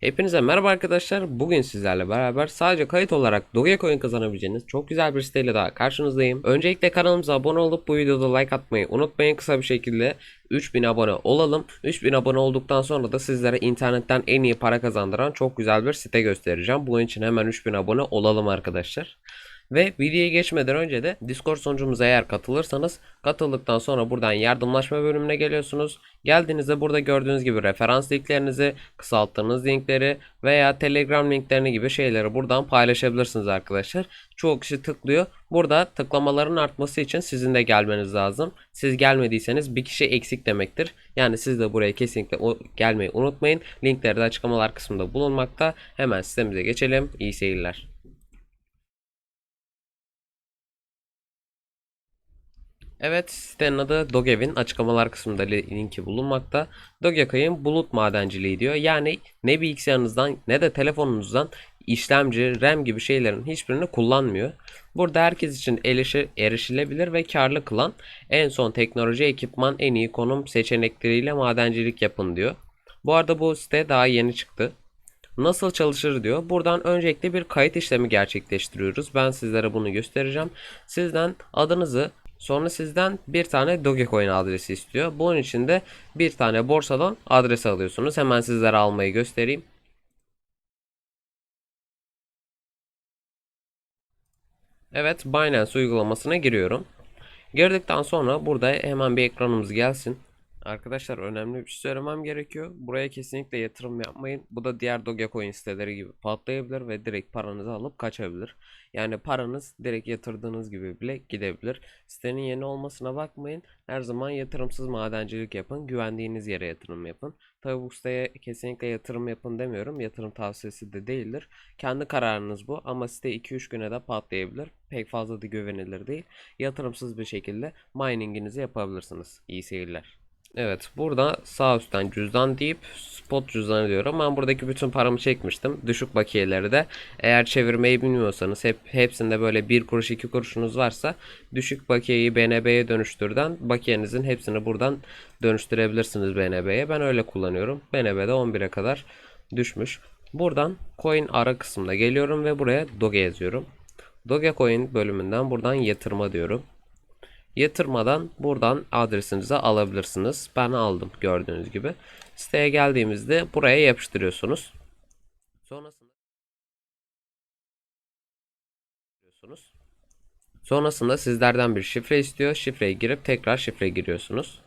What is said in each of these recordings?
Hepinize merhaba arkadaşlar. Bugün sizlerle beraber sadece kayıt olarak Dogecoin kazanabileceğiniz çok güzel bir siteyle daha karşınızdayım. Öncelikle kanalımıza abone olup bu videoda like atmayı unutmayın. Kısa bir şekilde 3000 abone olalım. 3000 abone olduktan sonra da sizlere internetten en iyi para kazandıran çok güzel bir site göstereceğim. Bunun için hemen 3000 abone olalım arkadaşlar. Ve videoya geçmeden önce de Discord sunucumuza eğer katılırsanız katıldıktan sonra buradan yardımlaşma bölümüne geliyorsunuz. Geldiğinizde burada gördüğünüz gibi referans linklerinizi, kısalttığınız linkleri veya Telegram linklerini gibi şeyleri buradan paylaşabilirsiniz arkadaşlar. Çoğu kişi tıklıyor. Burada tıklamaların artması için sizin de gelmeniz lazım. Siz gelmediyseniz bir kişi eksik demektir. Yani siz de buraya kesinlikle gelmeyi unutmayın. Linkleri de açıklamalar kısmında bulunmakta. Hemen sitemize geçelim. İyi seyirler. Evet sitenin adı Dogev'in açıklamalar kısmında li- linki bulunmakta. Dogecoin bulut madenciliği diyor. Yani ne bilgisayarınızdan ne de telefonunuzdan işlemci, RAM gibi şeylerin hiçbirini kullanmıyor. Burada herkes için erişi- erişilebilir ve karlı kılan en son teknoloji ekipman en iyi konum seçenekleriyle madencilik yapın diyor. Bu arada bu site daha yeni çıktı. Nasıl çalışır diyor. Buradan öncelikle bir kayıt işlemi gerçekleştiriyoruz. Ben sizlere bunu göstereceğim. Sizden adınızı sonra sizden bir tane Dogecoin adresi istiyor. Bunun için de bir tane borsadan adres alıyorsunuz. Hemen sizlere almayı göstereyim. Evet Binance uygulamasına giriyorum. Girdikten sonra burada hemen bir ekranımız gelsin. Arkadaşlar önemli bir şey söylemem gerekiyor. Buraya kesinlikle yatırım yapmayın. Bu da diğer Dogecoin siteleri gibi patlayabilir ve direkt paranızı alıp kaçabilir. Yani paranız direkt yatırdığınız gibi bile gidebilir. Sitenin yeni olmasına bakmayın. Her zaman yatırımsız madencilik yapın. Güvendiğiniz yere yatırım yapın. Tabi bu siteye kesinlikle yatırım yapın demiyorum. Yatırım tavsiyesi de değildir. Kendi kararınız bu ama site 2-3 güne de patlayabilir. Pek fazla da güvenilir değil. Yatırımsız bir şekilde mininginizi yapabilirsiniz. İyi seyirler. Evet burada sağ üstten cüzdan deyip spot cüzdanı diyorum. Ben buradaki bütün paramı çekmiştim. Düşük bakiyeleri de eğer çevirmeyi bilmiyorsanız hep hepsinde böyle 1 kuruş 2 kuruşunuz varsa düşük bakiyeyi BNB'ye dönüştürden bakiyenizin hepsini buradan dönüştürebilirsiniz BNB'ye. Ben öyle kullanıyorum. BNB'de 11'e kadar düşmüş. Buradan coin ara kısmına geliyorum ve buraya Doge yazıyorum. Dogecoin bölümünden buradan yatırma diyorum. Yatırmadan buradan adresinizi alabilirsiniz. Ben aldım gördüğünüz gibi. Siteye geldiğimizde buraya yapıştırıyorsunuz. Sonrasında. Sonrasında sizlerden bir şifre istiyor. Şifreyi girip tekrar şifre giriyorsunuz.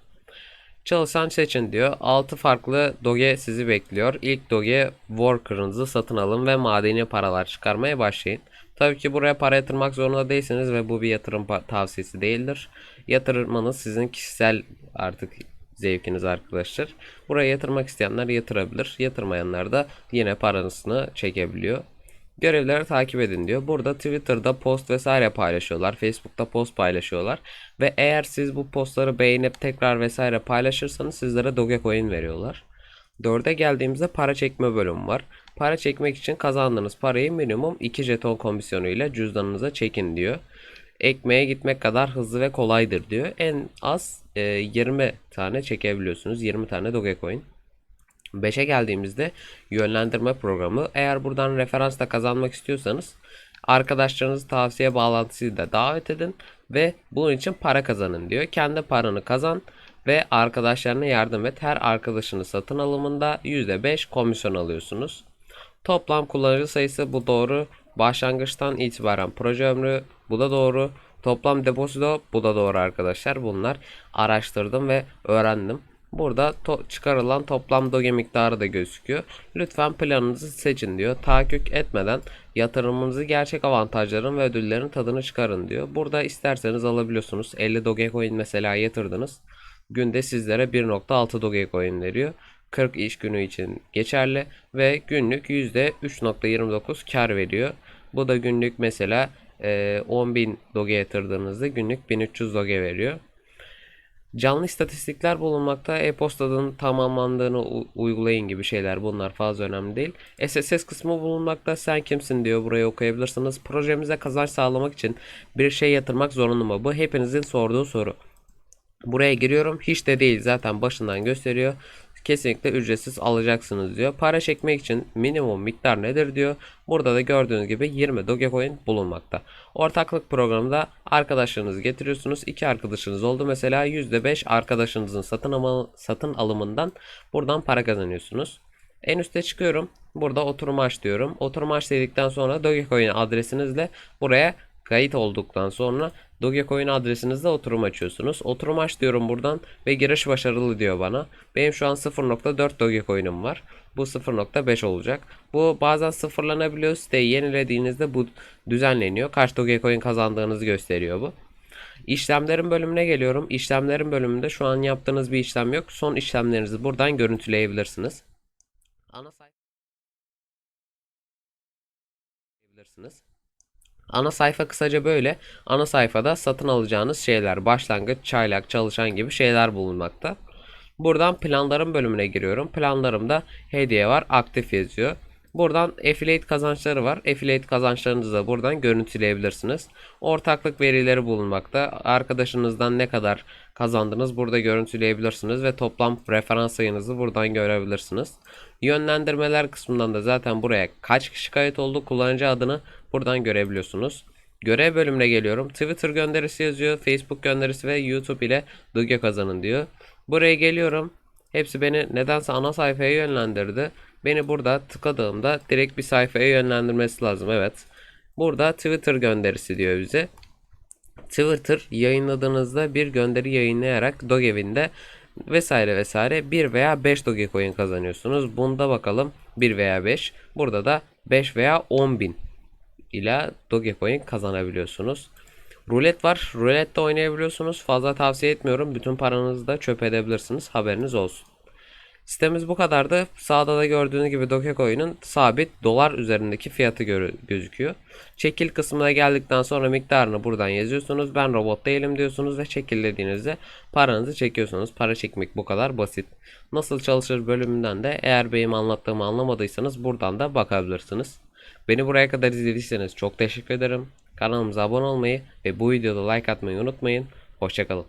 Çalışan seçin diyor. 6 farklı doge sizi bekliyor. İlk doge worker'ınızı satın alın ve madeni paralar çıkarmaya başlayın. Tabii ki buraya para yatırmak zorunda değilsiniz ve bu bir yatırım tavsiyesi değildir. Yatırmanız sizin kişisel artık zevkiniz arkadaşlar. Buraya yatırmak isteyenler yatırabilir. Yatırmayanlar da yine parasını çekebiliyor. Görevleri takip edin diyor. Burada Twitter'da post vesaire paylaşıyorlar. Facebook'ta post paylaşıyorlar. Ve eğer siz bu postları beğenip tekrar vesaire paylaşırsanız sizlere Dogecoin veriyorlar. 4'e geldiğimizde para çekme bölümü var. Para çekmek için kazandığınız parayı minimum 2 jeton komisyonuyla cüzdanınıza çekin diyor. Ekmeğe gitmek kadar hızlı ve kolaydır diyor. En az e, 20 tane çekebiliyorsunuz. 20 tane Dogecoin. 5'e geldiğimizde yönlendirme programı. Eğer buradan referansla kazanmak istiyorsanız arkadaşlarınızı tavsiye bağlantısıyla davet edin ve bunun için para kazanın diyor. Kendi paranı kazan ve arkadaşlarına yardım et. Her arkadaşını satın alımında %5 komisyon alıyorsunuz. Toplam kullanıcı sayısı bu doğru. Başlangıçtan itibaren proje ömrü bu da doğru. Toplam depozito bu da doğru arkadaşlar. Bunlar araştırdım ve öğrendim. Burada to- çıkarılan toplam doge miktarı da gözüküyor. Lütfen planınızı seçin diyor. Tahakkük etmeden yatırımınızı gerçek avantajların ve ödüllerin tadını çıkarın diyor. Burada isterseniz alabiliyorsunuz. 50 Dogecoin mesela yatırdınız. Günde sizlere 1.6 Dogecoin veriyor. 40 iş günü için geçerli ve günlük %3.29 kar veriyor. Bu da günlük mesela e, 10.000 doge yatırdığınızda günlük 1300 doge veriyor. Canlı istatistikler bulunmakta. E-postanın tamamlandığını uygulayın gibi şeyler bunlar fazla önemli değil. SSS kısmı bulunmakta. Sen kimsin diyor. Burayı okuyabilirsiniz. Projemize kazanç sağlamak için bir şey yatırmak zorunlu mu? Bu hepinizin sorduğu soru. Buraya giriyorum. Hiç de değil. Zaten başından gösteriyor. kesinlikle ücretsiz alacaksınız diyor. Para çekmek için minimum miktar nedir diyor. Burada da gördüğünüz gibi 20 Dogecoin bulunmakta. Ortaklık programında arkadaşlarınızı getiriyorsunuz. İki arkadaşınız oldu mesela %5 arkadaşınızın satın, ama, satın alımından buradan para kazanıyorsunuz. En üste çıkıyorum. Burada oturum aç diyorum. Oturum aç dedikten sonra Dogecoin adresinizle buraya kayıt olduktan sonra Dogecoin adresinizle oturum açıyorsunuz. Oturum aç diyorum buradan ve giriş başarılı diyor bana. Benim şu an 0.4 Dogecoin'im var. Bu 0.5 olacak. Bu bazen sıfırlanabiliyor. Siteyi yenilediğinizde bu düzenleniyor. Kaç Dogecoin kazandığınızı gösteriyor bu. İşlemlerin bölümüne geliyorum. İşlemlerin bölümünde şu an yaptığınız bir işlem yok. Son işlemlerinizi buradan görüntüleyebilirsiniz. Ana sayfa. Ana sayfa kısaca böyle. Ana sayfada satın alacağınız şeyler, başlangıç, çaylak, çalışan gibi şeyler bulunmakta. Buradan planlarım bölümüne giriyorum. Planlarımda hediye var, aktif yazıyor. Buradan affiliate kazançları var. Affiliate kazançlarınızı da buradan görüntüleyebilirsiniz. Ortaklık verileri bulunmakta. Arkadaşınızdan ne kadar kazandınız burada görüntüleyebilirsiniz ve toplam referans sayınızı buradan görebilirsiniz. Yönlendirmeler kısmından da zaten buraya kaç kişi kayıt oldu kullanıcı adını buradan görebiliyorsunuz. Görev bölümüne geliyorum. Twitter gönderisi yazıyor, Facebook gönderisi ve YouTube ile Doge kazanın diyor. Buraya geliyorum. Hepsi beni nedense ana sayfaya yönlendirdi. Beni burada tıkladığımda direkt bir sayfaya yönlendirmesi lazım. Evet. Burada Twitter gönderisi diyor bize. Twitter yayınladığınızda bir gönderi yayınlayarak Dogecoin'de vesaire vesaire 1 veya 5 Dogecoin kazanıyorsunuz. Bunda bakalım 1 veya 5. Burada da 5 veya 10 bin ile Dogecoin kazanabiliyorsunuz. Rulet var. Rulette oynayabiliyorsunuz. Fazla tavsiye etmiyorum. Bütün paranızı da çöp edebilirsiniz. Haberiniz olsun. Sitemiz bu kadardı. Sağda da gördüğünüz gibi Dogecoin'in sabit dolar üzerindeki fiyatı gözüküyor. Çekil kısmına geldikten sonra miktarını buradan yazıyorsunuz. Ben robot değilim diyorsunuz ve çekil dediğinizde paranızı çekiyorsunuz. Para çekmek bu kadar basit. Nasıl çalışır bölümünden de eğer benim anlattığımı anlamadıysanız buradan da bakabilirsiniz. Beni buraya kadar izlediyseniz çok teşekkür ederim. Kanalımıza abone olmayı ve bu videoda like atmayı unutmayın. Hoşçakalın.